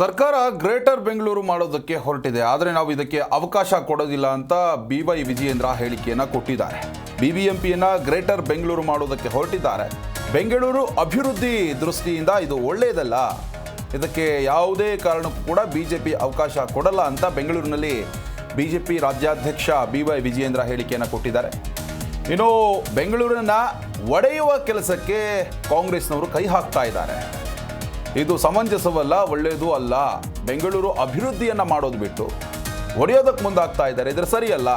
ಸರ್ಕಾರ ಗ್ರೇಟರ್ ಬೆಂಗಳೂರು ಮಾಡೋದಕ್ಕೆ ಹೊರಟಿದೆ, ಆದರೆ ನಾವು ಇದಕ್ಕೆ ಅವಕಾಶ ಕೊಡೋದಿಲ್ಲ ಅಂತ ಬಿ ವೈ ವಿಜಯೇಂದ್ರ ಹೇಳಿಕೆಯನ್ನು ಕೊಟ್ಟಿದ್ದಾರೆ. ಬಿಬಿಎಂಪಿಯನ್ನ ಗ್ರೇಟರ್ ಬೆಂಗಳೂರು ಮಾಡೋದಕ್ಕೆ ಹೊರಟಿದ್ದಾರೆ. ಬೆಂಗಳೂರು ಅಭಿವೃದ್ಧಿ ದೃಷ್ಟಿಯಿಂದ ಇದು ಒಳ್ಳೆಯದಲ್ಲ. ಇದಕ್ಕೆ ಯಾವುದೇ ಕಾರಣಕ್ಕೂ ಕೂಡ ಬಿ ಜೆ ಪಿ ಅವಕಾಶ ಕೊಡಲ್ಲ ಅಂತ ಬೆಂಗಳೂರಿನಲ್ಲಿ ಬಿ ಜೆ ಪಿ ರಾಜ್ಯಾಧ್ಯಕ್ಷ ಬಿ ವೈ ವಿಜಯೇಂದ್ರ ಹೇಳಿಕೆಯನ್ನು ಕೊಟ್ಟಿದ್ದಾರೆ. ಇನ್ನು ಬೆಂಗಳೂರನ್ನು ಒಡೆಯುವ ಕೆಲಸಕ್ಕೆ ಕಾಂಗ್ರೆಸ್ನವರು ಕೈ ಹಾಕ್ತಾ ಇದ್ದಾರೆ. ಇದು ಸಮಂಜಸವಲ್ಲ, ಒಳ್ಳೆಯದು ಅಲ್ಲ. ಬೆಂಗಳೂರು ಅಭಿವೃದ್ಧಿಯನ್ನು ಮಾಡೋದು ಬಿಟ್ಟು ಒಡೆಯೋದಕ್ಕೆ ಮುಂದಾಗ್ತಾ ಇದ್ದಾರೆ. ಇದ್ರೆ ಸರಿಯಲ್ಲ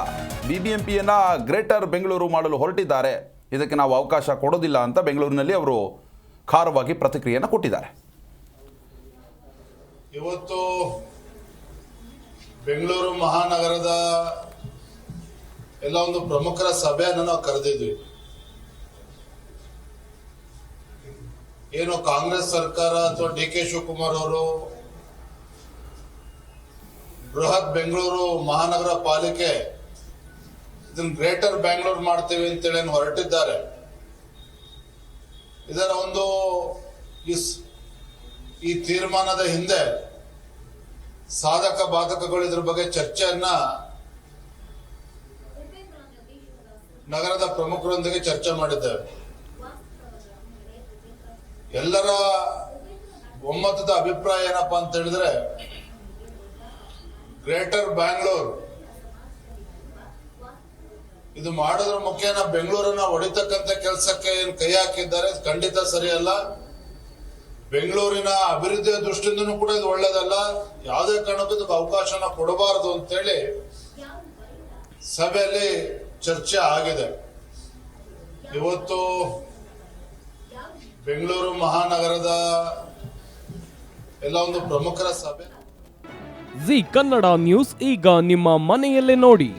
ಬಿ ಬಿ ಎಂ ಪಿಯನ್ನು ಗ್ರೇಟರ್ ಬೆಂಗಳೂರು ಮಾಡಲು ಹೊರಟಿದ್ದಾರೆ. ಇದಕ್ಕೆ ನಾವು ಅವಕಾಶ ಕೊಡೋದಿಲ್ಲ ಅಂತ ಬೆಂಗಳೂರಿನಲ್ಲಿ ಅವರು ಖಾರವಾಗಿ ಪ್ರತಿಕ್ರಿಯೆಯನ್ನು ಕೊಟ್ಟಿದ್ದಾರೆ. ಇವತ್ತು ಬೆಂಗಳೂರು ಮಹಾನಗರದ ಎಲ್ಲ ಒಂದು ಪ್ರಮುಖರ ಸಭೆಯನ್ನು ನಾವು ಕರೆದಿದ್ವಿ. ಏನು ಕಾಂಗ್ರೆಸ್ ಸರ್ಕಾರ ಅಥವಾ ಡಿ ಕೆ ಶಿವಕುಮಾರ್ ಅವರು ಬೃಹತ್ ಬೆಂಗಳೂರು ಮಹಾನಗರ ಪಾಲಿಕೆ ಇದನ್ನ ಗ್ರೇಟರ್ ಬ್ಯಾಂಗ್ಳೂರ್ ಮಾಡ್ತೀವಿ ಅಂತೇಳಿ ಹೊರಟಿದ್ದಾರೆ. ಇದರ ಒಂದು ಈ ತೀರ್ಮಾನದ ಹಿಂದೆ ಸಾಧಕ ಬಾಧಕಗಳು ಇದ್ರ ಬಗ್ಗೆ ಚರ್ಚೆಯನ್ನ ನಗರದ ಪ್ರಮುಖರೊಂದಿಗೆ ಚರ್ಚೆ ಮಾಡಿದ್ದೇವೆ. ಎಲ್ಲರ ಒಮ್ಮತದ ಅಭಿಪ್ರಾಯ ಏನಪ್ಪ ಅಂತ ಹೇಳಿದ್ರೆ, ಗ್ರೇಟರ್ ಬ್ಯಾಂಗ್ಳೂರ್. ಇದು ಮಾಡೋದ್ರ ಮುಖೇನ ಬೆಂಗಳೂರನ್ನ ಹೊಡಿತಕ್ಕಂತ ಕೆಲಸಕ್ಕೆ ಏನು ಕೈ ಹಾಕಿದ್ದಾರೆ, ಖಂಡಿತ ಸರಿಯಲ್ಲ. ಬೆಂಗಳೂರಿನ ಅಭಿವೃದ್ಧಿಯ ದೃಷ್ಟಿಯಿಂದನೂ ಕೂಡ ಇದು ಒಳ್ಳೇದಲ್ಲ. ಯಾವುದೇ ಕಾರಣಕ್ಕೂ ಇದಕ್ಕೆ ಅವಕಾಶನ ಕೊಡಬಾರದು ಅಂತೇಳಿ ಸಭೆಯಲ್ಲಿ ಚರ್ಚೆ ಆಗಿದೆ. ಇವತ್ತು ಬೆಂಗಳೂರು ಮಹಾನಗರದ ಎಲ್ಲ ಒಂದು ಪ್ರಮುಖರ ಸಭೆ. ಜಿ ಕನ್ನಡ ನ್ಯೂಸ್ ಈಗ ನಿಮ್ಮ ಮನೆಯಲ್ಲೇ ನೋಡಿ.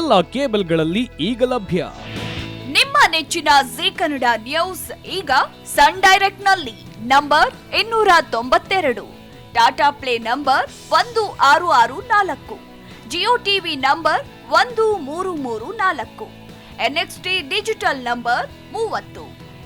ಎಲ್ಲ ಕೇಬಲ್ಗಳಲ್ಲಿ ಈಗ ಲಭ್ಯ. ನಿಮ್ಮ ನೆಚ್ಚಿನ ಜಿ ಕನ್ನಡ ನ್ಯೂಸ್ ಈಗ ಸನ್ ಡೈರೆಕ್ಟ್ನಲ್ಲಿ ನಂಬರ್ ಇನ್ನೂರ ತೊಂಬತ್ತೆರಡು. ಟಾಟಾ ಪ್ಲೇ ನಂಬರ್ ಒಂದು ಆರು ಆರು ನಾಲ್ಕು. ಜಿಯೋ ಟಿವಿ ನಂಬರ್ ಒಂದು ಮೂರು ಮೂರು ನಾಲ್ಕು. ಎನ್ಎಕ್ಸ್ಟಿ ಡಿಜಿಟಲ್ ನಂಬರ್ ಮೂವತ್ತು.